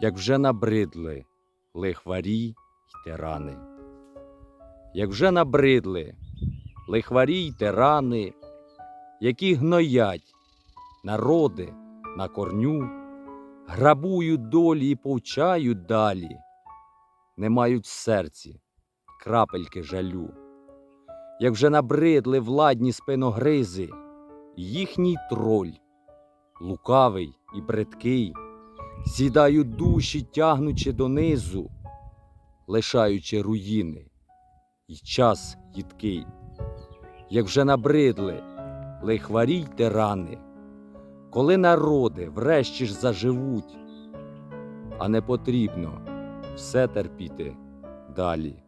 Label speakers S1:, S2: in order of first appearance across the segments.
S1: як вже набридли лихварі й тирани. Як вже набридли лихварі й тирани, які гноять народи на корню, грабують долі і повчають далі, не мають в серці крапельки жалю. Як вже набридли владні спиногризи, їхній троль, лукавий і бридкий, сідають душі, тягнучи донизу, лишаючи руїни, і час їдкий, як вже набридли лихварі й тирани, коли народи врешті ж заживуть, а не потрібно все терпіти далі.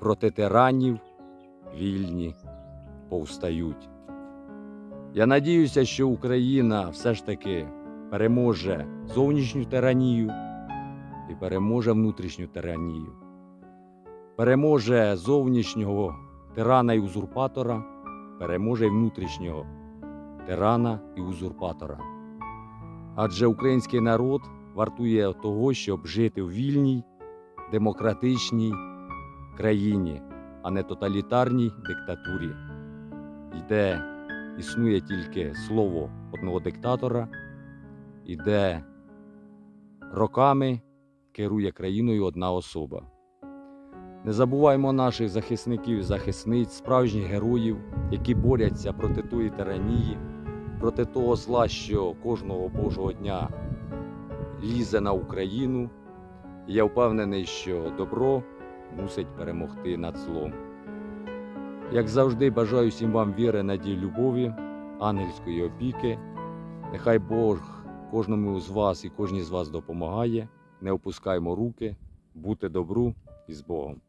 S1: Проти тиранів вільні повстають. Я надіюся, що Україна все ж таки переможе зовнішню тиранію і переможе внутрішню тиранію. Переможе зовнішнього тирана і узурпатора, переможе й внутрішнього тирана і узурпатора. Адже український народ вартує того, щоб жити в вільній, демократичній країні, а не тоталітарній диктатурі, і де існує тільки слово одного диктатора, і де роками керує країною одна особа. Не забуваймо наших захисників захисниць, справжніх героїв, які борються проти тої тиранії, проти того зла, що кожного Божого дня лізе на Україну. І я впевнений, що добро мусить перемогти над злом. Як завжди, бажаю всім вам віри, надії, любові, ангельської опіки. Нехай Бог кожному з вас і кожній з вас допомагає. Не опускаймо руки, бути добру і з Богом.